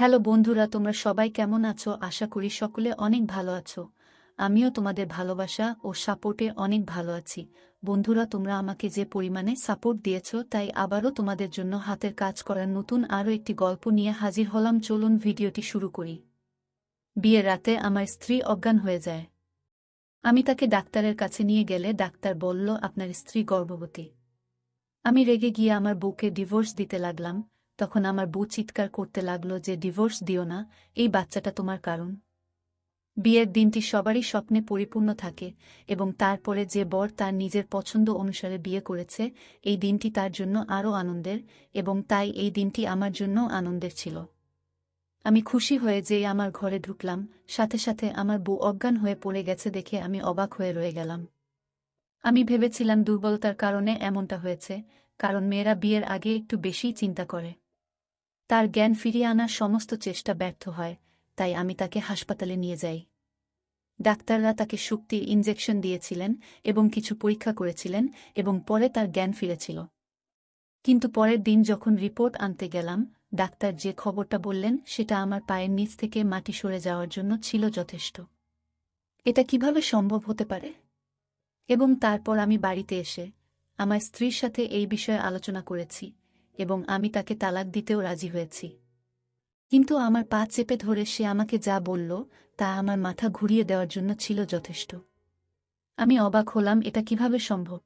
Hello বন্ধুরা, তোমরা সবাই কেমন আছো? আশা করি সকলে অনেক ভালো আছো। আমিও তোমাদের ভালোবাসা ও সাপোর্টে অনেক ভালো আছি। বন্ধুরা, তোমরা আমাকে যে পরিমাণে সাপোর্ট দিয়েছ, তাই আবারও তোমাদের জন্য হাতের কাজ করার নতুন আরও একটি গল্প নিয়ে হাজির হলাম। চলুন ভিডিওটি শুরু করি। বিয়ের রাতে আমার স্ত্রী অজ্ঞান হয়ে যায়। আমি তাকে ডাক্তারের কাছে নিয়ে গেলে ডাক্তার বলল, আপনার স্ত্রী গর্ভবতী। আমি রেগে গিয়ে আমার বউকে ডিভোর্স দিতে লাগলাম। তখন আমার বউ চিৎকার করতে লাগল যে, ডিভোর্স দিও না, এই বাচ্চাটা তোমার কারণ। বিয়ের দিনটি সবারই স্বপ্নে পরিপূর্ণ থাকে এবং তারপরে যে বর তার নিজের পছন্দ অনুসারে বিয়ে করেছে, এই দিনটি তার জন্য আরও আনন্দের এবং তাই এই দিনটি আমার জন্যও আনন্দের ছিল। আমি খুশি হয়ে যেই আমার ঘরে ঢুকলাম, সাথে সাথে আমার বউ অজ্ঞান হয়ে পড়ে গেছে দেখে আমি অবাক হয়ে রয়ে গেলাম। আমি ভেবেছিলাম দুর্বলতার কারণে এমনটা হয়েছে, কারণ মেয়েরা বিয়ের আগে একটু বেশিই চিন্তা করে। তার জ্ঞান ফিরিয়ে আনার সমস্ত চেষ্টা ব্যর্থ হয়, তাই আমি তাকে হাসপাতালে নিয়ে যাই। ডাক্তাররা তাকে শক্তির ইনজেকশন দিয়েছিলেন এবং কিছু পরীক্ষা করেছিলেন এবং পরে তার জ্ঞান ফিরেছিল। কিন্তু পরের দিন যখন রিপোর্ট আনতে গেলাম, ডাক্তার যে খবরটা বললেন সেটা আমার পায়ের নিচ থেকে মাটি সরে যাওয়ার জন্য ছিল যথেষ্ট। এটা কীভাবে সম্ভব হতে পারে? এবং তারপর আমি বাড়িতে এসে আমার স্ত্রীর সাথে এই বিষয়ে আলোচনা করেছি। এবং আমি তাকে তালাক দিতেও রাজি হয়েছি। কিন্তু আমার পা চেপে ধরে সে আমাকে যা বলল, তা আমার মাথা ঘুরিয়ে দেওয়ার জন্য ছিল যথেষ্ট। আমি অবাক হলাম, এটা কীভাবে সম্ভব?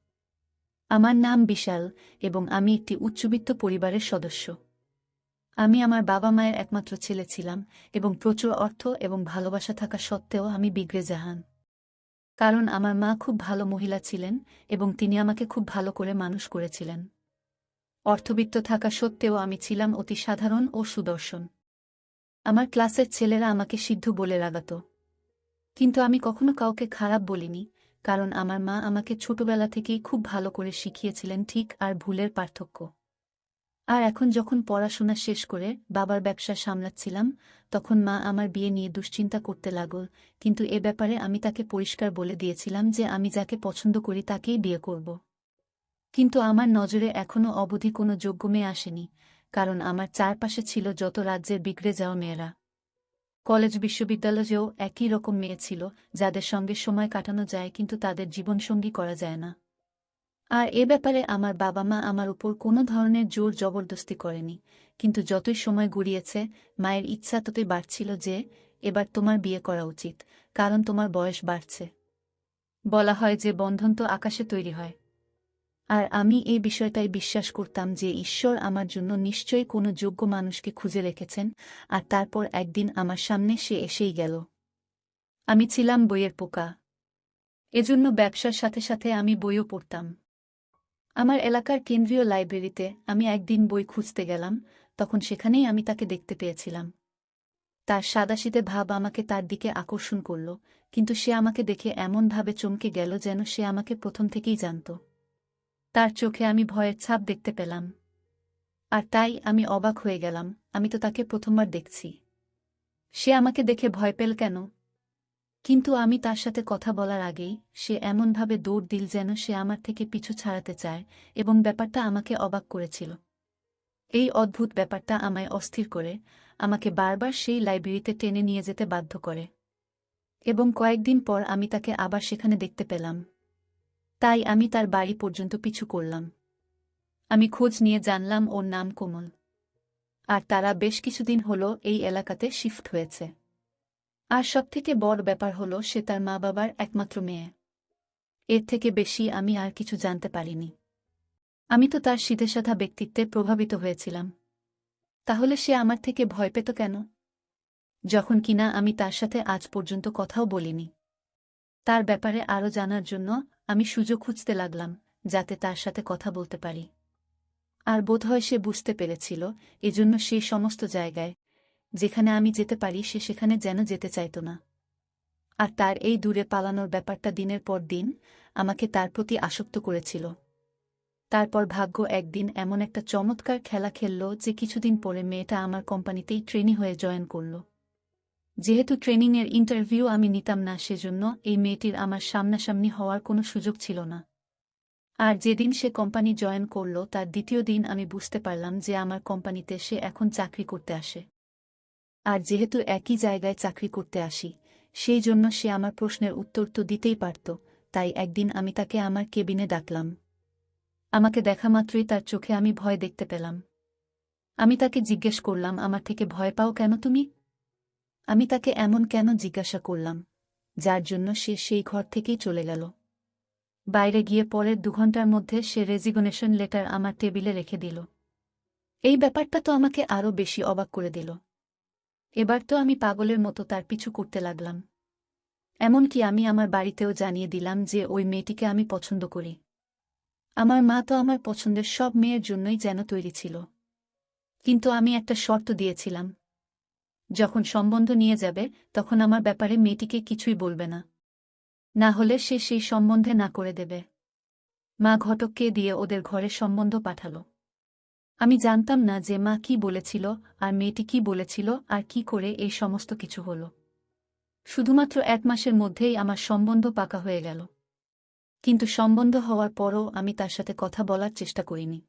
আমার নাম বিশাল এবং আমি একটি উচ্চবিত্ত পরিবারের সদস্য। আমি আমার বাবা মায়ের একমাত্র ছেলে ছিলাম এবং প্রচুর অর্থ এবং ভালোবাসা থাকা সত্ত্বেও আমি বিগড়ে জাহান। কারণ আমার মা খুব ভালো মহিলা ছিলেন এবং তিনি আমাকে খুব ভালো করে মানুষ করেছিলেন। অর্থবিত্ত থাকা সত্ত্বেও আমি ছিলাম অতি সাধারণ ও সুদর্শন। আমার ক্লাসের ছেলেরা আমাকে সিদ্ধ বলে লাগাত কিন্তু আমি কখনো কাউকে খারাপ বলিনি, কারণ আমার মা আমাকে ছোটবেলা থেকেই খুব ভালো করে শিখিয়েছিলেন ঠিক আর ভুলের পার্থক্য। আর এখন যখন পড়াশোনা শেষ করে বাবার ব্যবসা সামলাচ্ছিলাম, তখন মা আমার বিয়ে নিয়ে দুশ্চিন্তা করতে লাগল, কিন্তু এ ব্যাপারে আমি তাকে পরিষ্কার বলে দিয়েছিলাম যে আমি যাকে পছন্দ করি তাকেই বিয়ে করব। কিন্তু আমার নজরে এখনও অবধি কোনো যোগ্য মেয়ে আসেনি, কারণ আমার চারপাশে ছিল যত রাজ্যের বিগড়ে যাওয়া মেয়েরা। কলেজ বিশ্ববিদ্যালয়েও একই রকম মেয়ে ছিল, যাদের সঙ্গে সময় কাটানো যায় কিন্তু তাদের জীবনসঙ্গী করা যায় না। আর এ ব্যাপারে আমার বাবা মা আমার উপর কোনো ধরনের জোর জবরদস্তি করেনি, কিন্তু যতই সময় গড়িয়েছে, মায়ের ইচ্ছা ততই বাড়ছিল যে, এবার তোমার বিয়ে করা উচিত, কারণ তোমার বয়স বাড়ছে। বলা হয় যে বন্ধন তো আকাশে তৈরি হয়। আর আমি এই বিষয়টাই বিশ্বাস করতাম যে ঈশ্বর আমার জন্য নিশ্চয়ই কোনো যোগ্য মানুষকে খুঁজে রেখেছেন, আর তারপর একদিন আমার সামনে সে এসেই গেল। আমি ছিলাম বইয়ের পোকা। এজন্য ব্যবসার সাথে সাথে আমি বইও পড়তাম। আমার এলাকার কেন্দ্রীয় লাইব্রেরিতে আমি একদিন বই খুঁজতে গেলাম, তখন সেখানেই আমি তাকে দেখতে পেয়েছিলাম। তার সাদাশীতে ভাব আমাকে তার দিকে আকর্ষণ করল, কিন্তু সে আমাকে দেখে এমনভাবে চমকে গেল যেন সে আমাকে প্রথম থেকেই জানত। তার চোখে আমি ভয়ের ছাপ দেখতে পেলাম। আর তাই আমি অবাক হয়ে গেলাম, আমি তো তাকে প্রথমবার দেখছি। সে আমাকে দেখে ভয় পেল কেন? কিন্তু আমি তার সাথে কথা বলার আগেই সে এমনভাবে দৌড় দিল যেন সে আমার থেকে পিছু ছাড়াতে চায় এবং ব্যাপারটা আমাকে অবাক করেছিল। এই অদ্ভুত ব্যাপারটা আমায় অস্থির করে, আমাকে বারবার সেই লাইব্রেরিতে টেনে নিয়ে যেতে বাধ্য করে। এবং কয়েকদিন পর আমি তাকে আবার সেখানে দেখতে পেলাম। তাই আমি তার বাড়ি পর্যন্ত পিছু করলাম। আমি খোঁজ নিয়ে জানলাম ওর নাম কোমল। আর তারা বেশ কিছুদিন হল এই এলাকাতে শিফট হয়েছে। আর সবথেকে বড় ব্যাপার হল সে তার মা বাবার একমাত্র মেয়ে। এর থেকে বেশি আমি আর কিছু জানতে পারিনি। আমি তো তার সিধেসাধা ব্যক্তিত্বে প্রভাবিত হয়েছিলাম। তাহলে সে আমার থেকে ভয় পেত কেন? যখন কিনা আমি তার সাথে আজ পর্যন্ত কথাও বলিনি। তার ব্যাপারে আরও জানার জন্য আমি সুযোগ খুঁজতে লাগলাম, যাতে তার সাথে কথা বলতে পারি। আর বোধহয় সে বুঝতে পেরেছিল, এজন্য সেই সমস্ত জায়গায়, যেখানে আমি যেতে পারি, সে সেখানে যেন যেতে চাইত না। আর তার এই দূরে পালানোর ব্যাপারটা দিনের পর দিন আমাকে তার প্রতি আসক্ত করেছিল। তারপর ভাগ্য একদিন এমন একটা চমৎকার খেলা খেলল যে কিছুদিন পরে মেয়েটা আমার কোম্পানিতেই ট্রেনি হয়ে জয়েন করল। যেহেতু ট্রেনিংয়ের ইন্টারভিউ আমি নিতাম না, সেজন্য এই মেয়েটির আমার সামনাসামনি হওয়ার কোনো সুযোগ ছিল না। আর যেদিন সে কোম্পানি জয়েন করল, তার দ্বিতীয় দিন আমি বুঝতে পারলাম যে আমার কোম্পানিতে সে এখন চাকরি করতে আসে। আর যেহেতু একই জায়গায় চাকরি করতে আসি, সেই জন্য সে আমার প্রশ্নের উত্তর তো দিতেই পারত, তাই একদিন আমি তাকে আমার কেবিনে ডাকলাম। আমাকে দেখা মাত্রই তার চোখে আমি ভয় দেখতে পেলাম। আমি তাকে জিজ্ঞেস করলাম, আমার থেকে ভয় পাও কেন তুমি? আমি তাকে এমন কেন জিজ্ঞাসা করলাম, যার জন্য সে সেই ঘর থেকেই চলে গেল। বাইরে গিয়ে পরের দু ঘণ্টার মধ্যে সে রেজিগনেশন লেটার আমার টেবিলে রেখে দিল। এই ব্যাপারটা তো আমাকে আরও বেশি অবাক করে দিল। এবার তো আমি পাগলের মতো তার পিছু করতে লাগলাম। এমনকি আমি আমার বাড়িতেও জানিয়ে দিলাম যে ওই মেয়েটিকে আমি পছন্দ করি। আমার মা তো আমার পছন্দের সব মেয়ের জন্যই যেন তৈরি ছিল। কিন্তু আমি একটা শর্ত দিয়েছিলাম যখন সম্বন্ধ নিয়ে যাবে, তখন আমার ব্যাপারে মেয়েটিকে কিছুই বলবে না। না হলে সে সেই সম্বন্ধে না করে দেবে। মা ঘটককে দিয়ে ওদের ঘরে সম্বন্ধ পাঠালো। আমি জানতাম না যে মা কি বলেছিল, আর মেয়েটি কি বলেছিল, আর কি করে এই সমস্ত কিছু হল। শুধুমাত্র এক মাসের মধ্যেই আমার সম্বন্ধ পাকা হয়ে গেল। কিন্তু সম্বন্ধ হওয়ার পরও আমি তার সাথে কথা বলার চেষ্টা করিনি।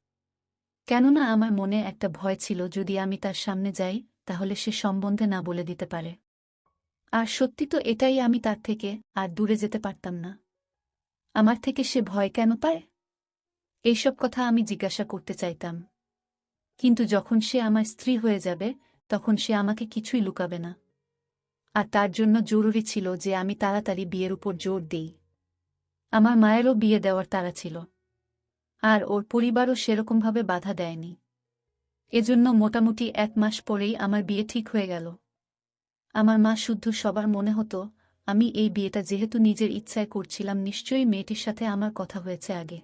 কেননা আমার মনে একটা ভয় ছিল, যদি আমি তার সামনে যাই তাহলে সে সম্বন্ধে না বলে দিতে পারে। আর সত্যি তো এটাই আমি তার থেকে আর দূরে যেতে পারতাম না। আমার থেকে সে ভয় কেন পায়? এইসব কথা আমি জিজ্ঞাসা করতে চাইতাম। কিন্তু যখন সে আমার স্ত্রী হয়ে যাবে, তখন সে আমাকে কিছুই লুকাবে না। আর তার জন্য জরুরি ছিল যে আমি তাড়াতাড়ি বিয়ের উপর জোর দিই। আমার মায়েরও বিয়ে দেওয়ার তারা ছিল। আর ওর পরিবারও সেরকমভাবে বাধা দেয়নি। এজন্য মোটামুটি এক মাস পরেই আমার বিয়ে ঠিক হয়ে গেল। আমার মা শুদ্ধ সবার মনে হতো, আমি এই বিয়েটা যেহেতু নিজের ইচ্ছায় করছিলাম, নিশ্চয়ই মেয়েটির সাথে আমার কথা হয়েছে আগে।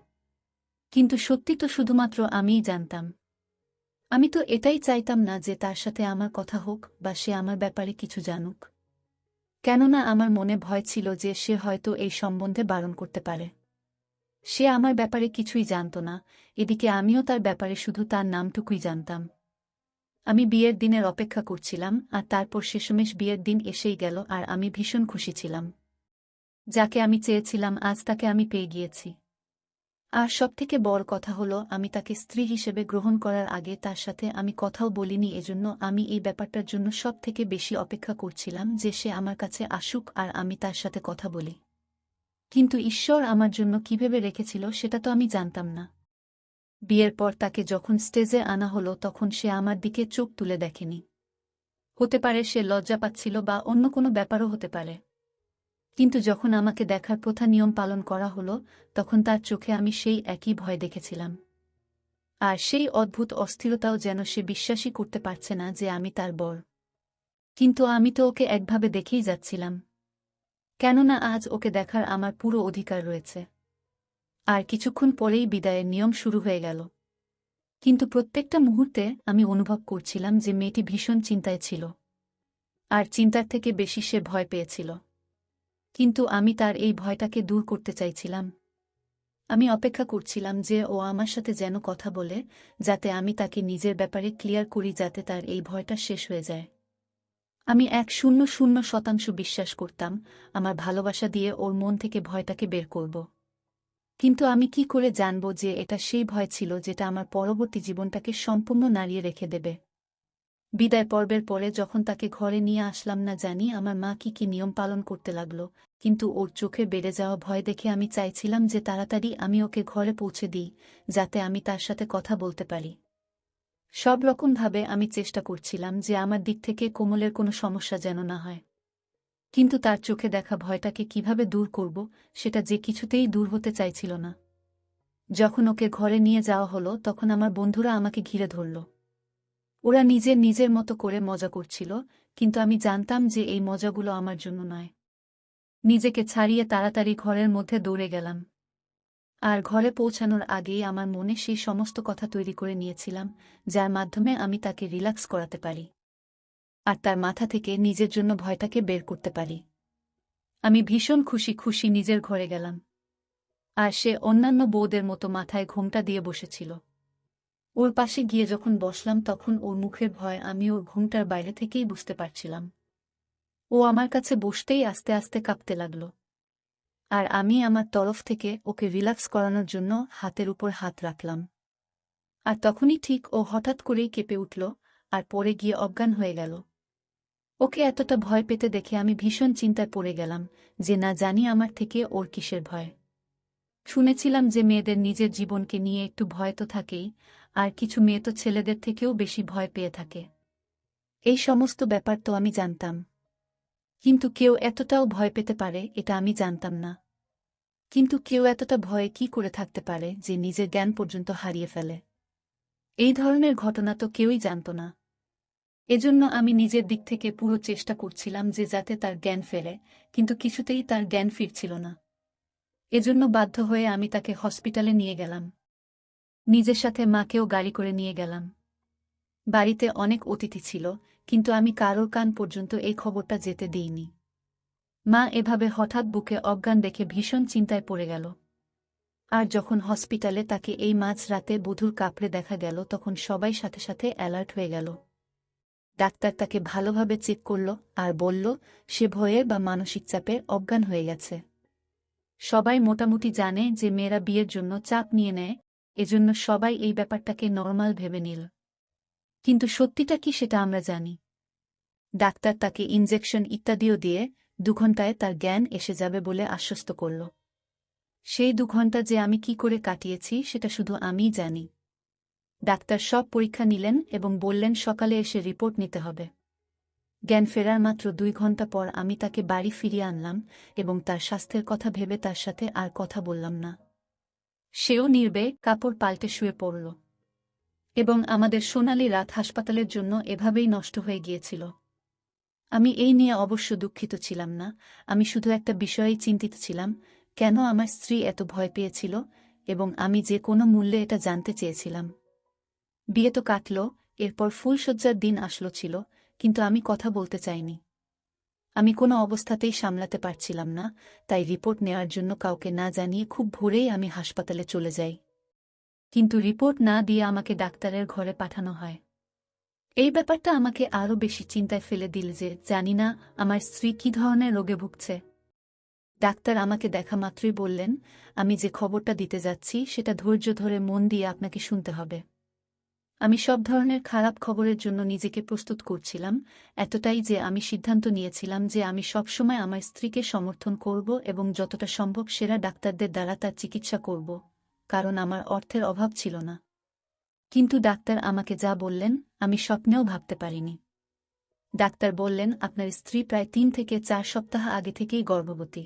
কিন্তু সত্যি তো শুধুমাত্র আমিই জানতাম। আমি তো এটাই চাইতাম না যে তার সাথে আমার কথা হোক বা সে আমার ব্যাপারে কিছু জানুক। কেননা আমার মনে ভয় ছিল যে সে হয়তো এই সম্বন্ধে বারণ করতে পারে। সে আমার ব্যাপারে কিছুই জানত না। এদিকে আমিও তার ব্যাপারে শুধু তার নামটুকুই জানতাম। আমি বিয়ের দিনের অপেক্ষা করছিলাম, আর তারপর শেষমেশ বিয়ের দিন এসেই গেল, আর আমি ভীষণ খুশি ছিলাম। যাকে আমি চেয়েছিলাম, আজ তাকে আমি পেয়ে গিয়েছি। আর সবথেকে বড় কথা হলো, আমি তাকে স্ত্রী হিসেবে গ্রহণ করার আগে তার সাথে আমি কথাও বলিনি, এজন্য আমি এই ব্যাপারটার জন্য সব থেকে বেশি অপেক্ষা করছিলাম যে সে আমার কাছে আসুক, আর আমি তার সাথে কথা বলি। কিন্তু ঈশ্বর আমার জন্য কীভাবে রেখেছিল সেটা তো আমি জানতাম না। বিয়ের পর তাকে যখন স্টেজে আনা হলো তখন সে আমার দিকে চোখ তুলে দেখেনি। হতে পারে সে লজ্জা পাচ্ছিল বা অন্য কোনো ব্যাপারও হতে পারে। কিন্তু যখন আমাকে দেখার প্রথা নিয়ম পালন করা হলো, তখন তার চোখে আমি সেই একই ভয় দেখেছিলাম। আর সেই অদ্ভুত অস্থিরতাও যেন সে বিশ্বাসই করতে পারছে না যে আমি তার বর। কিন্তু আমি তো ওকে একভাবে দেখেই যাচ্ছিলাম। কেননা আজ ওকে দেখার আমার পুরো অধিকার রয়েছে। আর কিছুক্ষণ পরেই বিদায়ের নিয়ম শুরু হয়ে গেল। কিন্তু প্রত্যেকটা মুহূর্তে আমি অনুভব করছিলাম যে মেয়েটি ভীষণ চিন্তায় ছিল। আর চিন্তার থেকে বেশি সে ভয় পেয়েছিল। কিন্তু আমি তার এই ভয়টাকে দূর করতে চাইছিলাম। আমি অপেক্ষা করছিলাম যে ও আমার সাথে যেন কথা বলে, যাতে আমি তাকে নিজের ব্যাপারে ক্লিয়ার করি যাতে তার এই ভয়টা শেষ হয়ে যায়। আমি এক শূন্য শূন্য শতাংশ বিশ্বাস করতাম, আমার ভালোবাসা দিয়ে ওর মন থেকে ভয়টাকে বের করব। কিন্তু আমি কি করে জানব যে এটা সেই ভয় ছিল যেটা আমার পরবর্তী জীবনটাকে সম্পূর্ণ নাড়িয়ে রেখে দেবে? বিদায় পর্বের পরে যখন তাকে ঘরে নিয়ে আসলাম না জানি, আমার মা কি কি নিয়ম পালন করতে লাগল, কিন্তু ওর চোখে বেড়ে যাওয়া ভয় দেখে আমি চাইছিলাম যে তাড়াতাড়ি আমি ওকে ঘরে পৌঁছে দিই, যাতে আমি তার সাথে কথা বলতে পারি। সব রকমভাবে আমি চেষ্টা করছিলাম যে আমার দিক থেকে কোমলের কোনো সমস্যা যেন না হয়। কিন্তু তার চোখে দেখা ভয়টাকে কীভাবে দূর করব, সেটা যে কিছুতেই দূর হতে চাইছিল না। যখন ওকে ঘরে নিয়ে যাওয়া হলো, তখন আমার বন্ধুরা আমাকে ঘিরে ধরল। ওরা নিজের নিজের মতো করে মজা করছিল, কিন্তু আমি জানতাম যে এই মজাগুলো আমার জন্য নয়। নিজেকে ছাড়িয়ে তাড়াতাড়ি ঘরের মধ্যে দৌড়ে গেলাম। আর ঘরে পৌঁছানোর আগেই আমার মনে সেই সমস্ত কথা তৈরি করে নিয়েছিলাম, যার মাধ্যমে আমি তাকে রিল্যাক্স করাতে পারি। আর তার মাথা থেকে নিজের জন্য ভয়টাকে বের করতে পারি। আমি ভীষণ খুশি খুশি নিজের ঘরে গেলাম। আর সে অন্যান্য বউদের মতো মাথায় ঘোমটা দিয়ে বসেছিল। ওর পাশে গিয়ে যখন বসলাম তখন ওর মুখের ভয় আমি ওর ঘুমটার বাইরে থেকেই বুঝতে পারছিলাম। ও আমার কাছে বসতেই আস্তে আস্তে কাঁপতে লাগল। আর আমি আমার তরফ থেকে ওকে রিল্যাক্স করানোর জন্য হাতের উপর হাত রাখলাম। আর তখনই ঠিক ও হঠাৎ করেই কেঁপে উঠল আর পরে গিয়ে অজ্ঞান হয়ে গেল। ওকে এতটা ভয় পেতে দেখে আমি ভীষণ চিন্তায় পড়ে গেলাম যে না জানি আমার থেকে ওর কিসের ভয়। শুনেছিলাম যে মেয়েদের নিজের জীবনকে নিয়ে একটু ভয় তো থাকেই, আর কিছু মেয়ে তো ছেলেদের থেকেও বেশি ভয় পেয়ে থাকে। এই সমস্ত ব্যাপার তো আমি জানতাম। কিন্তু কেউ এতটাও ভয় পেতে পারে, এটা আমি জানতাম না। কিন্তু কেউ এতটা ভয়ে কি করে থাকতে পারে যে নিজের জ্ঞান পর্যন্ত হারিয়ে ফেলে? এই ধরনের ঘটনা তো কেউই জানত না। এজন্য আমি নিজের দিক থেকে পুরো চেষ্টা করছিলাম যে যাতে তার জ্ঞান ফেরে, কিন্তু কিছুতেই তার জ্ঞান ফিরছিল না। এজন্য বাধ্য হয়ে আমি তাকে হসপিটালে নিয়ে গেলাম। নিজের সাথে মাকেও গাড়ি করে নিয়ে গেলাম। বাড়িতে অনেক অতিথি ছিল কিন্তু আমি কারোর কান পর্যন্ত এই খবরটা যেতে দিইনি। মা এভাবে হঠাৎ বুকে অজ্ঞান দেখে ভীষণ চিন্তায় পড়ে গেল। আর যখন হসপিটালে তাকে এই মাঝ রাতে বধুর কাপড়ে দেখা গেল, তখন সবাই সাথে সাথে অ্যালার্ট হয়ে গেল। ডাক্তার তাকে ভালোভাবে চেক করল আর বলল, সে ভয়ে বা মানসিক চাপে অজ্ঞান হয়ে গেছে। সবাই মোটামুটি জানে যে মেয়েরা বিয়ের জন্য চাপ নিয়ে নেয়, এজন্য সবাই এই ব্যাপারটাকে নর্মাল ভেবে নিল। কিন্তু সত্যিটা কি সেটা আমরা জানি। ডাক্তার তাকে ইনজেকশন ইত্যাদিও দিয়ে দুঘণ্টায় তার জ্ঞান এসে যাবে বলে আশ্বস্ত করল। সেই দুঘণ্টা যে আমি কি করে কাটিয়েছি সেটা শুধু আমিই জানি। ডাক্তার সব পরীক্ষা নিলেন এবং বললেন সকালে এসে রিপোর্ট নিতে হবে। জ্ঞান ফেরার মাত্র দুই ঘণ্টা পর আমি তাকে বাড়ি ফিরিয়ে আনলাম এবং তার স্বাস্থ্যের কথা ভেবে তার সাথে আর কথা বললাম না। সেও নির্বে কাপড় পাল্টে শুয়ে পড়ল। এবং আমাদের সোনালি রাত হাসপাতালের জন্য এভাবেই নষ্ট হয়ে গিয়েছিল। আমি এই নিয়ে অবশ্য দুঃখিত ছিলাম না। আমি শুধু একটা বিষয়েই চিন্তিত ছিলাম, কেন আমার স্ত্রী এত ভয় পেয়েছিল এবং আমি যে কোনো মূল্যে এটা জানতে চেয়েছিলাম। বিয়ে তো কাটল, এরপর ফুলশয্যার দিন আসলো ছিল, কিন্তু আমি কথা বলতে চাইনি। আমি কোনো অবস্থাতেই সামলাতে পারছিলাম না, তাই রিপোর্ট নেওয়ার জন্য কাউকে না জানিয়ে খুব ভোরেই আমি হাসপাতালে চলে যাই। কিন্তু রিপোর্ট না দিয়ে আমাকে ডাক্তারের ঘরে পাঠানো হয়। এই ব্যাপারটা আমাকে আরও বেশি চিন্তায় ফেলে দিল যে জানি না আমার স্ত্রী কী ধরনের রোগে ভুগছে। ডাক্তার আমাকে দেখা মাত্রই বললেন, আমি যে খবরটা দিতে যাচ্ছি সেটা ধৈর্য ধরে মন দিয়ে আপনাকে শুনতে হবে। আমি সব ধরনের খারাপ খবরের জন্য নিজেকে প্রস্তুত করছিলাম, এতটাই যে আমি সিদ্ধান্ত নিয়েছিলাম যে আমি সবসময় আমার স্ত্রীকে সমর্থন করব এবং যতটা সম্ভব সেরা ডাক্তারদের দ্বারা তার চিকিৎসা করব। কারণ আমার অর্থের অভাব ছিল না। কিন্তু ডাক্তার আমাকে যা বললেন, আমি স্বপ্নেও ভাবতে পারিনি। ডাক্তার বললেন, আপনার স্ত্রী প্রায় তিন থেকে চার সপ্তাহ আগে থেকেই গর্ভবতী।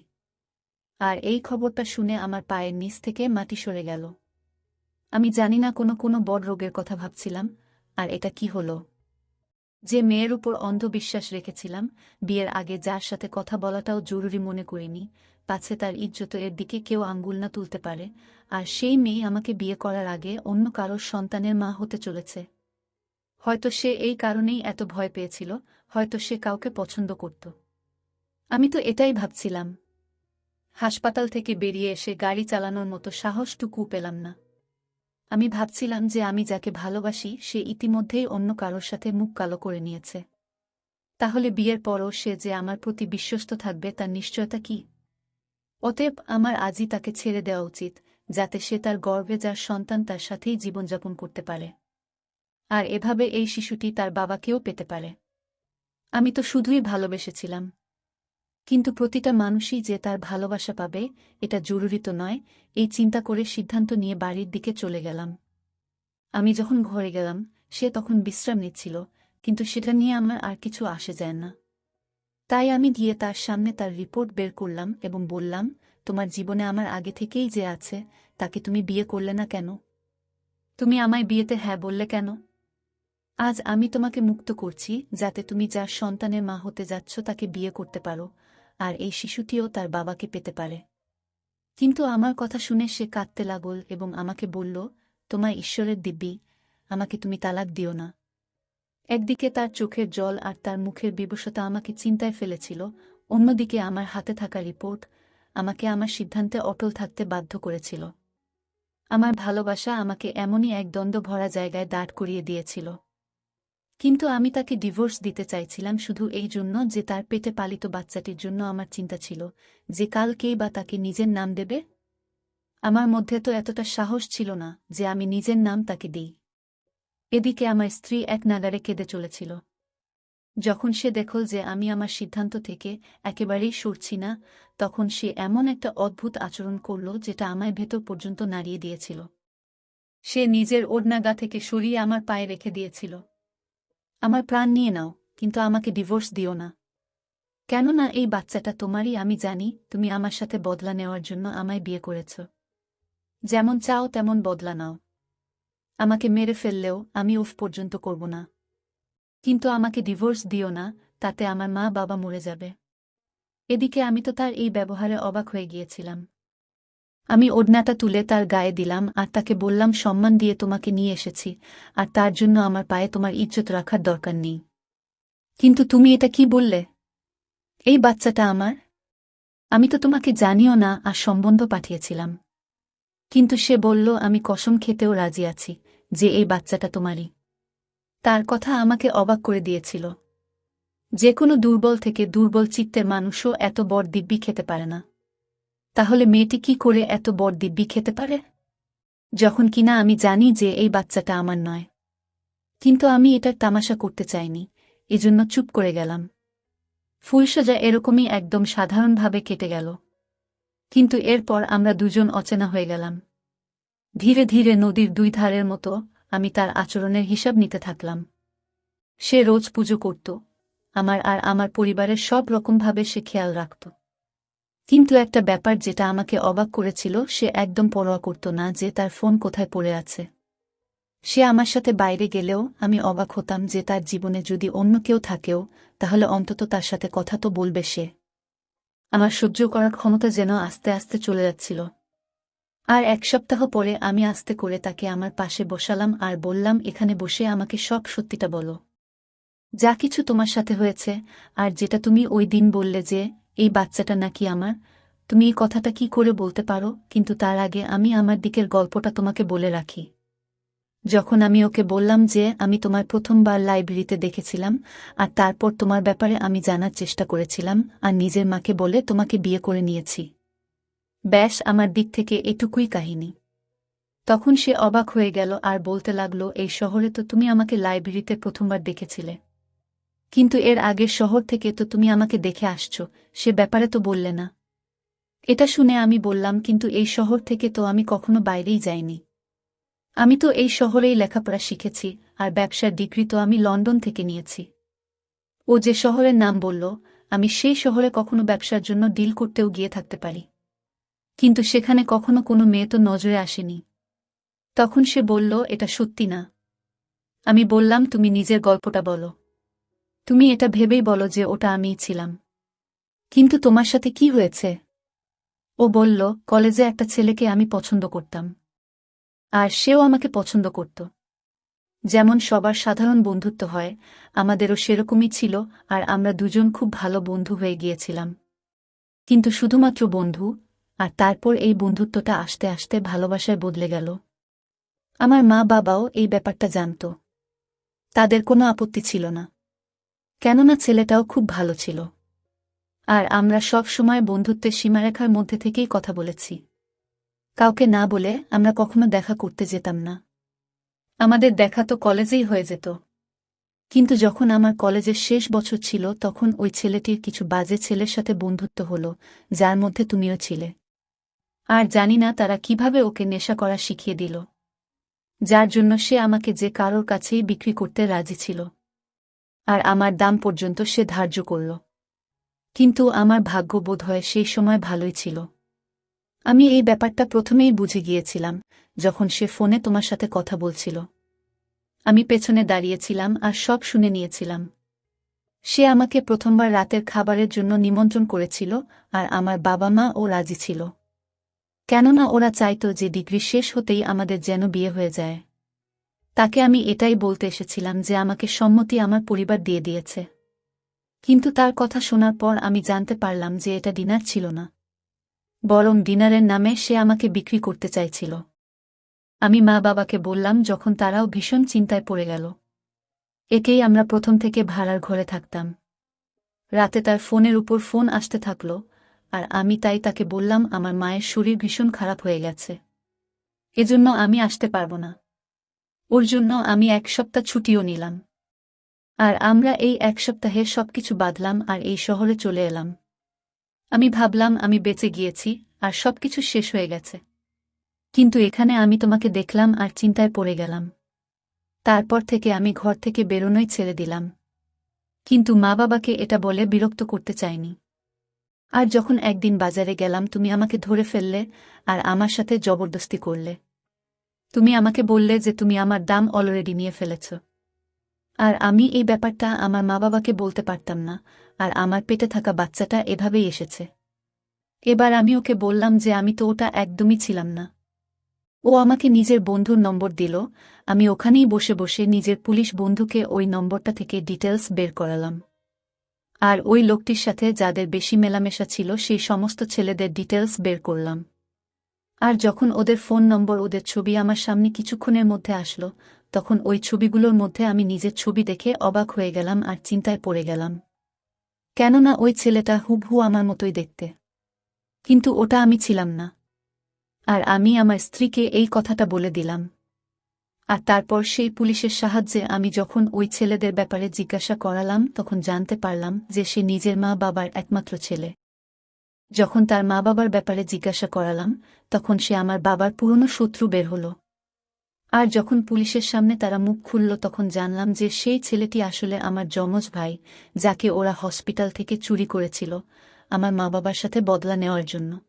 আর এই খবরটা শুনে আমার পায়ের নিচ থেকে মাটি সরে গেল। আমি জানি না কোনো কোনো বড় রোগের কথা ভাবছিলাম, আর এটা কি হলো? যে মেয়ের উপর অন্ধবিশ্বাস রেখেছিলাম, বিয়ের আগে যার সাথে কথা বলাটাও জরুরি মনে করিনি। পাছে তার ইজ্জত এর দিকে কেউ আঙ্গুল না তুলতে পারে, আর সেই মেয়ে আমাকে বিয়ে করার আগে অন্য কারোর সন্তানের মা হতে চলেছে। হয়তো সে এই কারণেই এত ভয় পেয়েছিল, হয়তো সে কাউকে পছন্দ করত। আমি তো এটাই ভাবছিলাম। হাসপাতাল থেকে বেরিয়ে এসে গাড়ি চালানোর মতো সাহসটুকু পেলাম না। আমি ভাবছিলাম যে আমি যাকে ভালোবাসি, সে ইতিমধ্যেই অন্য কারোর সাথে মুখ কালো করে নিয়েছে। তাহলে বিয়ের পরও সে যে আমার প্রতি বিশ্বস্ত থাকবে, তার নিশ্চয়তা কি? অতএব আমার আজই তাকে ছেড়ে দেওয়া উচিত, যাতে সে তার গর্বে যার সন্তান, তার সাথেই জীবনযাপন করতে পারে। আর এভাবে এই শিশুটি তার বাবাকেও পেতে পারে। আমি তো শুধুই ভালোবেসেছিলাম। কিন্তু প্রতিটা মানুষই যে তার ভালোবাসা পাবে, এটা জরুরি তো নয়, এই চিন্তা করে সিদ্ধান্ত নিয়ে বাড়ির দিকে চলে গেলাম। আমি যখন ঘরে গেলাম, সে তখন বিশ্রাম নিচ্ছিল, কিন্তু সেটা নিয়ে আমার আর কিছু আসে যায় না। তাই আমি গিয়ে তার সামনে তার রিপোর্ট বের করলাম এবং বললাম, তোমার জীবনে আমার আগে থেকেই যে আছে, তাকে তুমি বিয়ে করলে না কেন? তুমি আমায় বিয়েতে হ্যাঁ বললে কেন? আজ আমি তোমাকে মুক্ত করছি, যাতে তুমি যার সন্তানের মা হতে যাচ্ছ তাকে বিয়ে করতে পারো আর এই শিশুটিও তার বাবাকে পেতে পারে। কিন্তু আমার কথা শুনে সে কাঁদতে লাগল এবং আমাকে বলল তোমার ঈশ্বরের দিব্যি, আমাকে তুমি তালাক দিও না। একদিকে তার চোখের জল আর তার মুখের বিবশতা আমাকে চিন্তায় ফেলেছিল, অন্যদিকে আমার হাতে থাকা রিপোর্ট আমাকে আমার সিদ্ধান্তে অটল থাকতে বাধ্য করেছিল। আমার ভালোবাসা আমাকে এমনই এক দ্বন্দ্ব ভরা জায়গায় দাঁড় করিয়ে দিয়েছিল। কিন্তু আমি তাকে ডিভোর্স দিতে চাইছিলাম শুধু এই জন্য যে তার পেটে পালিত বাচ্চাটির জন্য আমার চিন্তা ছিল, যে কাল কেই বা তাকে নিজের নাম দেবে? আমার মধ্যে তো এতটা সাহস ছিল না যে আমি নিজের নাম তাকে দিই। এদিকে আমার স্ত্রী এক নাগারে কেঁদে চলেছিল। যখন সে দেখল যে আমি আমার সিদ্ধান্ত থেকে একেবারেই সরছি না, তখন সে এমন একটা অদ্ভুত আচরণ করল যেটা আমায় ভেতর পর্যন্ত নাড়িয়ে দিয়েছিল। সে নিজের ওড়নাগা থেকে সরিয়ে আমার পায়ে রেখে দিয়েছিল। আমার প্রাণ নিয়ে নাও, কিন্তু আমাকে ডিভোর্স দিও না। কেননা এই বাচ্চাটা তোমারই, আমি জানি তুমি আমার সাথে বদলা নেওয়ার জন্য আমায় বিয়ে করেছ। যেমন চাও তেমন বদলা নাও। আমাকে মেরে ফেললেও আমি উফ পর্যন্ত করব না। কিন্তু আমাকে ডিভোর্স দিও না, তাতে আমার মা বাবা মরে যাবে। এদিকে আমি তো তার এই ব্যবহারে অবাক হয়ে গিয়েছিলাম। আমি ওড়নাটা তুলে তার গায়ে দিলাম, আর তাকে বললাম, সম্মান দিয়ে তোমাকে নিয়ে এসেছি, আর তার জন্য আমার পায়ে তোমার ইজ্জত রাখার দরকার নেই। কিন্তু তুমি এটা কি বললে? এই বাচ্চাটা আমার? আমি তো তোমাকে জানিও না, আর সম্বন্ধ পাঠিয়েছিলাম। কিন্তু সে বলল, আমি কসম খেতেও রাজি আছি যে এই বাচ্চাটা তোমারই। তার কথা আমাকে অবাক করে দিয়েছিল। যে কোনো দুর্বল থেকে দুর্বল চিত্তের মানুষও এত বড় দিব্যি খেতে পারে না। তাহলে মেয়েটি কি করে এত বড় দিব্যি খেতে পারে? যখন কিনা আমি জানি যে এই বাচ্চাটা আমার নয়। কিন্তু আমি এটার তামাশা করতে চাইনি, এজন্য চুপ করে গেলাম। ফুলসজা এরকমই একদম সাধারণভাবে কেটে গেল। কিন্তু এরপর আমরা দুজন অচেনা হয়ে গেলাম। ধীরে ধীরে নদীর দুই ধারের মতো আমি তার আচরণের হিসাব নিতে থাকলাম। সে রোজ পুজো করত। আমার আর আমার পরিবারের সব রকমভাবে সে খেয়াল রাখত। কিন্তু একটা ব্যাপার যেটা আমাকে অবাক করেছিল, সে একদম পরোয়া করত না যে তার ফোন কোথায় পড়ে আছে। সে আমার সাথে বাইরে গেলেও আমি অবাক হতাম যে তার জীবনে যদি অন্য কেউ থাকেও, তাহলে অন্তত তার সাথে কথা তো বলবে সে। আমার সহ্য করার ক্ষমতা যেন আস্তে আস্তে চলে যাচ্ছিল। আর এক সপ্তাহ পরে আমি আস্তে করে তাকে আমার পাশে বসালাম আর বললাম, এখানে বসে আমাকে সব সত্যিটা বলো। যা কিছু তোমার সাথে হয়েছে, আর যেটা তুমি ওই দিন বললে যে এই বাচ্চাটা নাকি আমার? তুমি এই কথাটা কি করে বলতে পারো? কিন্তু তার আগে আমি আমার দিকের গল্পটা তোমাকে বলে রাখি। যখন আমি ওকে বললাম যে আমি তোমার প্রথমবার লাইব্রেরিতে দেখেছিলাম, আর তারপর তোমার ব্যাপারে আমি জানার চেষ্টা করেছিলাম, আর নিজের মাকে বলে তোমাকে বিয়ে করে নিয়েছি। ব্যাস, আমার দিক থেকে এটুকুই কাহিনী। তখন সে অবাক হয়ে গেল আর বলতে লাগল, এই শহরে তো তুমি আমাকে লাইব্রেরিতে প্রথমবার দেখেছিলে। কিন্তু এর আগের শহর থেকে তো তুমি আমাকে দেখে আসছ, সে ব্যাপারে তো বললে না। এটা শুনে আমি বললাম, কিন্তু এই শহর থেকে তো আমি কখনো বাইরেই যাইনি। আমি তো এই শহরেই লেখাপড়া শিখেছি, আর ব্যবসার ডিগ্রি তো আমি লন্ডন থেকে নিয়েছি। ও যে শহরের নাম বলল, আমি সেই শহরে কখনো ব্যবসার জন্য ডিল করতেও গিয়ে থাকতে পারি। কিন্তু সেখানে কখনো কোনো মেয়ে তো নজরে আসেনি। তখন সে বলল, এটা সত্যি না। আমি বললাম, তুমি নিজের গল্পটা বলো। তুমি এটা ভেবেই বলো যে ওটা আমিই ছিলাম। কিন্তু তোমার সাথে কি হয়েছে? ও বলল, কলেজে একটা ছেলেকে আমি পছন্দ করতাম। আর সেও আমাকে পছন্দ করত। যেমন সবার সাধারণ বন্ধুত্ব হয়, আমাদেরও সেরকমই ছিল আর আমরা দুজন খুব ভালো বন্ধু হয়ে গিয়েছিলাম। কিন্তু শুধুমাত্র বন্ধু, আর তারপর এই বন্ধুত্বটা আস্তে আস্তে ভালোবাসায় বদলে গেল। আমার মা বাবাও এই ব্যাপারটা জানত। তাদের কোনো আপত্তি ছিল না। কেননা ছেলেটাও খুব ভালো ছিল। আর আমরা সব সময় বন্ধুত্বের সীমারেখার মধ্যে থেকেই কথা বলেছি। কাউকে না বলে আমরা কখনো দেখা করতে যেতাম না। আমাদের দেখা তো কলেজেই হয়ে যেত। কিন্তু যখন আমার কলেজের শেষ বছর ছিল, তখন ওই ছেলেটির কিছু বাজে ছেলের সাথে বন্ধুত্ব হল, যার মধ্যে তুমিও ছিলে। আর জানি না তারা কীভাবে ওকে নেশা করা শিখিয়ে দিল। যার জন্য সে আমাকে যে কারোর কাছেই বিক্রি করতে রাজি ছিল। আর আমার দাম পর্যন্ত সে ধার্য করল। কিন্তু আমার ভাগ্য বোধ হয় সেই সময় ভালোই ছিল। আমি এই ব্যাপারটা প্রথমেই বুঝে গিয়েছিলাম, যখন সে ফোনে তোমার সাথে কথা বলছিল। আমি পেছনে দাঁড়িয়েছিলাম আর সব শুনে নিয়েছিলাম। সে আমাকে প্রথমবার রাতের খাবারের জন্য নিমন্ত্রণ করেছিল আর আমার বাবা মা ও রাজি ছিল। কেননা ওরা চাইত যে ডিগ্রি শেষ হতেই আমাদের যেন বিয়ে হয়ে যায়। তাকে আমি এটাই বলতে এসেছিলাম যে আমাকে সম্মতি আমার পরিবার দিয়ে দিয়েছে। কিন্তু তার কথা শোনার পর আমি জানতে পারলাম যে এটা ডিনার ছিল না। বরং ডিনারের নামে সে আমাকে বিক্রি করতে চাইছিল। আমি মা বাবাকে বললাম যখন তারাও ভীষণ চিন্তায় পড়ে গেল। একেই আমরা প্রথম থেকে ভাড়ার ঘরে থাকতাম। রাতে তার ফোনের উপর ফোন আসতে থাকল, আর আমি তাই তাকে বললাম আমার মায়ের শরীর ভীষণ খারাপ হয়ে গেছে। এজন্য আমি আসতে পারব না। ওর জন্য আমি এক সপ্তাহ ছুটিও নিলাম। আর আমরা এই এক সপ্তাহে সবকিছু বাঁধলাম আর এই শহরে চলে এলাম। আমি ভাবলাম আমি বেঁচে গিয়েছি আর সবকিছু শেষ হয়ে গেছে। কিন্তু এখানে আমি তোমাকে দেখলাম আর চিন্তায় পড়ে গেলাম। তারপর থেকে আমি ঘর থেকে বেরোনোই ছেড়ে দিলাম। কিন্তু মা বাবাকে এটা বলে বিরক্ত করতে চাইনি। আর যখন একদিন বাজারে গেলাম তুমি আমাকে ধরে ফেললে আর আমার সাথে জবরদস্তি করলে। তুমি আমাকে বললে যে তুমি আমার দাম অলরেডি নিয়ে ফেলেছ। আর আমি এই ব্যাপারটা আমার মা বাবাকে বলতে পারতাম না, আর আমার পেটে থাকা বাচ্চাটা এভাবেই এসেছে। এবার আমি ওকে বললাম যে আমি তো ওটা একদমই ছিলাম না। ও আমাকে নিজের বন্ধুর নম্বর দিল, আমি ওখানেই বসে বসে নিজের পুলিশ বন্ধুকে ওই নম্বরটা থেকে ডিটেলস বের করালাম। আর ওই লোকটির সাথে যাদের বেশি মেলামেশা ছিল সেই সমস্ত ছেলেদের ডিটেলস বের করলাম। আর যখন ওদের ফোন নম্বর, ওদের ছবি আমার সামনে কিছুক্ষণের মধ্যে আসলো, তখন ওই ছবিগুলোর মধ্যে আমি নিজের ছবি দেখে অবাক হয়ে গেলাম আর চিন্তায় পড়ে গেলাম। কেননা ওই ছেলেটা হুবহু আমার মতোই দেখতে। কিন্তু ওটা আমি ছিলাম না। আর আমি আমার স্ত্রীকে এই কথাটা বলে দিলাম। আর তারপর সেই পুলিশের সাহায্যে আমি যখন ওই ছেলেদের ব্যাপারে জিজ্ঞাসা করালাম, তখন জানতে পারলাম যে সে নিজের মা বাবার একমাত্র ছেলে। যখন তার মা বাবার ব্যাপারে জিজ্ঞাসা করালাম, তখন সে আমার বাবার পুরনো শত্রু বের হল। আর যখন পুলিশের সামনে তারা মুখ খুলল, তখন জানলাম যে সেই ছেলেটি আসলে আমার যমজ ভাই, যাকে ওরা হসপিটাল থেকে চুরি করেছিল, আমার মা বাবার সাথে বদলা নেওয়ার জন্য।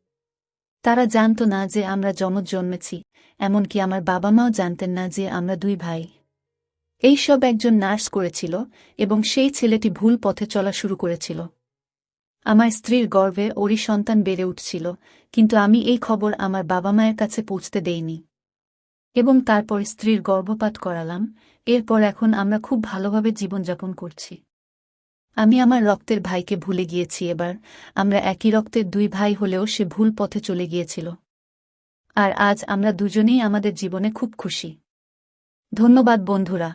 তারা জানত না যে আমরা যমজ জন্মেছি, এমনকি আমার বাবা মাও জানতেন না যে আমরা দুই ভাই। এই সব একজন নার্স করেছিল এবং সেই ছেলেটি ভুল পথে চলা শুরু করেছিল। আমার স্ত্রীর গর্ভে ওরই সন্তান বেড়ে উঠছিল, কিন্তু আমি এই খবর আমার বাবা মায়ের কাছে পৌঁছতে দেইনি। এবং তারপর স্ত্রীর গর্ভপাত করালাম, এরপর এখন আমরা খুব ভালোভাবে জীবনযাপন করছি। আমি আমার রক্তের ভাইকে ভুলে গিয়েছি এবার, আমরা একই রক্তের দুই ভাই হলেও সে ভুল পথে চলে গিয়েছিল। আর আজ আমরা দুজনেই আমাদের জীবনে খুব খুশি। ধন্যবাদ বন্ধুরা।